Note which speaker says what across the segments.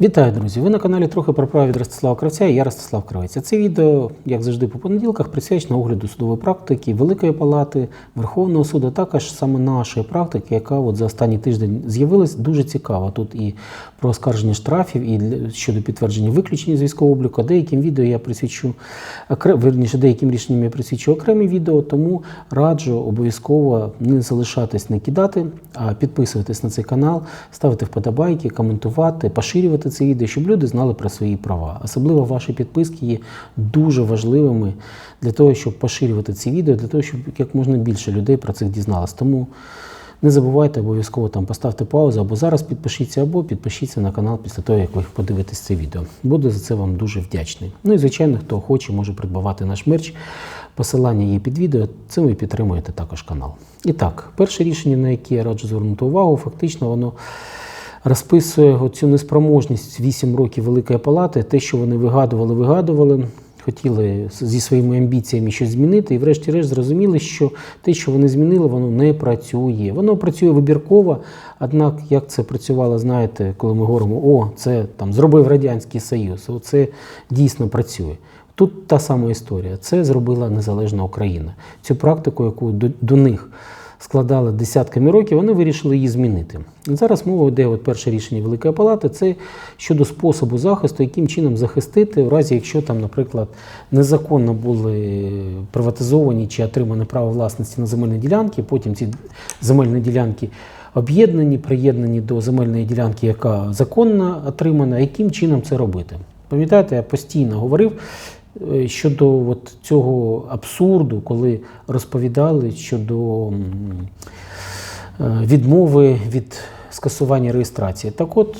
Speaker 1: Вітаю, друзі! Ви на каналі трохи про право від Ростислава Кравця і я Ростислав Кравець. Це відео, як завжди, по понеділках присвячено огляду судової практики Великої Палати, Верховного суду, також саме нашої практики, яка от за останній тиждень з'явилась дуже цікава. Тут і про оскарження штрафів, і щодо підтвердження виключення з військового обліку. Деяким відео я присвячу верніше, деяким рішенням я присвячу окремі відео, тому раджу обов'язково не залишатись, не кидати, а підписуватись на цей канал, ставити вподобайки, коментувати, поширювати це відео, щоб люди знали про свої права. Особливо ваші підписки є дуже важливими для того, щоб поширювати ці відео, для того, щоб як можна більше людей про це дізналось. Тому не забувайте обов'язково там поставте паузу або зараз підпишіться, або підпишіться на канал після того, як ви подивитесь це відео. Буду за це вам дуже вдячний. Ну і звичайно, хто хоче, може придбавати наш мерч. Посилання є під відео, цим ви підтримуєте також канал. І так, перше рішення, на яке я раджу звернути увагу, фактично воно розписує цю неспроможність 8 років Великої Палати, те, що вони вигадували, вигадували, хотіли зі своїми амбіціями щось змінити, і врешті-решт зрозуміли, що те, що вони змінили, воно не працює. Воно працює вибірково, однак як це працювало, знаєте, коли ми говоримо, о, це там зробив Радянський Союз, о, це дійсно працює. Тут та сама історія. Це зробила незалежна Україна. Цю практику, яку до, до них складали десятками років, вони вирішили її змінити. Зараз мова йде, от перше рішення Великої Палати, це щодо способу захисту, яким чином захистити, в разі, якщо там, наприклад, незаконно були приватизовані чи отримане право власності на земельні ділянки, потім ці земельні ділянки об'єднані, приєднані до земельної ділянки, яка законно отримана, яким чином це робити. Пам'ятаєте, я постійно говорив щодо от цього абсурду, коли розповідали щодо е, відмови від скасування реєстрації. Так от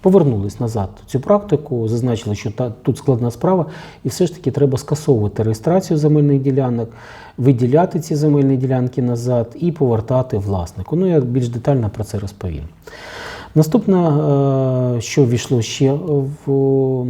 Speaker 1: повернулись назад цю практику, зазначили, що та, тут складна справа, і все ж таки треба скасовувати реєстрацію земельних ділянок, виділяти ці земельні ділянки назад і повертати власнику. Ну, я більш детально про це розповім. Наступне, е, що ввійшло ще в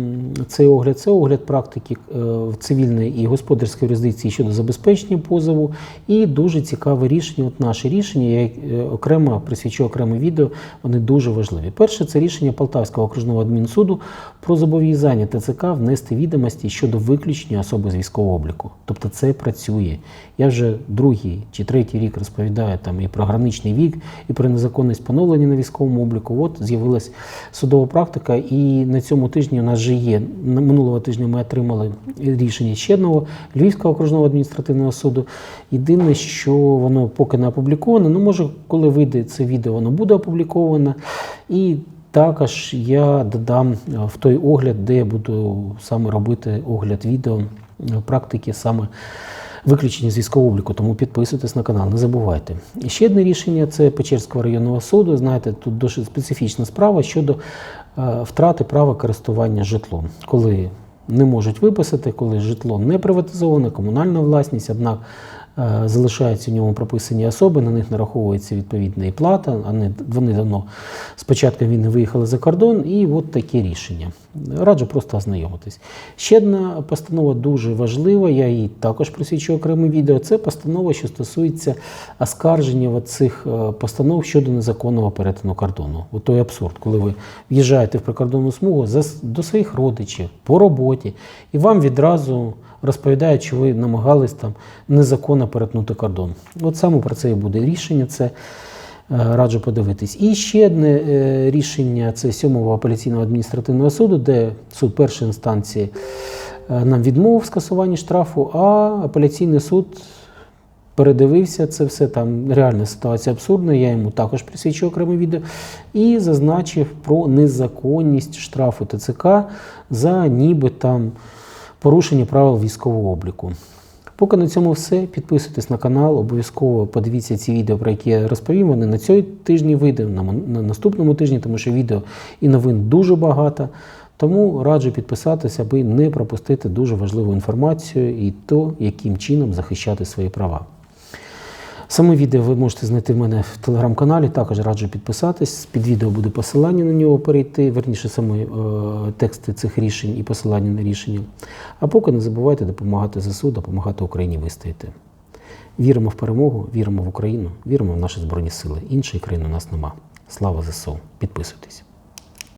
Speaker 1: цей огляд, це огляд практики е, в цивільної і господарської юрисдикції щодо забезпечення позову. І дуже цікаве рішення. От наше рішення, я е, окремо присвячу окреме відео, вони дуже важливі. Перше, це рішення Полтавського окружного адмінсуду про зобов'язання ТЦК внести відомості щодо виключення особи з військового обліку. Тобто це працює. Я вже другий чи третій рік розповідаю там і про граничний вік, і про незаконність поновлення на військовому обліку. От з'явилась судова практика, і на цьому тижні у нас вже є. Минулого тижня ми отримали рішення ще одного Львівського окружного адміністративного суду. Єдине, що воно поки не опубліковано. Ну, може, коли вийде це відео, воно буде опубліковано. І також я додам е, в той огляд, де я буду саме робити огляд відео е, практики саме виключення з військового обліку, тому підписуйтесь на канал, не забувайте. І ще одне рішення це Печерського районного суду. Знаєте, тут досить специфічна справа щодо е, втрати права користування житлом, коли не можуть виписати, коли житло не приватизоване, комунальна власність, однак залишаються в ньому прописані особи, на них нараховується відповідна і плата. Вони, давно з початку війни виїхали за кордон, і от таке рішення. Раджу просто ознайомитись. Ще одна постанова дуже важлива, я її також присвячу окреме відео. Це постанова, що стосується оскарження цих е, постанов щодо незаконного перетину кордону. От той абсурд, коли ви в'їжджаєте в прикордонну смугу до своїх родичів по роботі, і вам відразу розповідають, що ви намагались там незаконно перетнути кордон. От саме про це і буде рішення. Це Е, Раджу подивитись. І ще одне е, рішення це 7-го апеляційного адміністративного суду, де суд першої інстанції е, нам відмовив в скасуванні штрафу, а апеляційний суд передивився це все. Там реальна ситуація абсурдна. Я йому також присвячу окреме відео і зазначив про незаконність штрафу ТЦК за ніби там порушення правил військового обліку. Поки на цьому все. Підписуйтесь на канал, обов'язково подивіться ці відео, про які я розповім. Вони на цьому тижні вийде, на, на наступному тижні, тому що відео і новин дуже багато. Тому раджу підписатися, аби не пропустити дуже важливу інформацію і то, яким чином захищати свої права. Саме відео ви можете знайти в мене в телеграм-каналі, також раджу підписатись. Під відео буде посилання на нього перейти, верніше саме е, тексти цих рішень і посилання на рішення. А поки не забувайте допомагати ЗСУ, допомагати Україні вистояти. Віримо в перемогу, віримо в Україну, віримо в наші Збройні Сили. Іншої країни у нас нема. Слава ЗСУ! Підписуйтесь.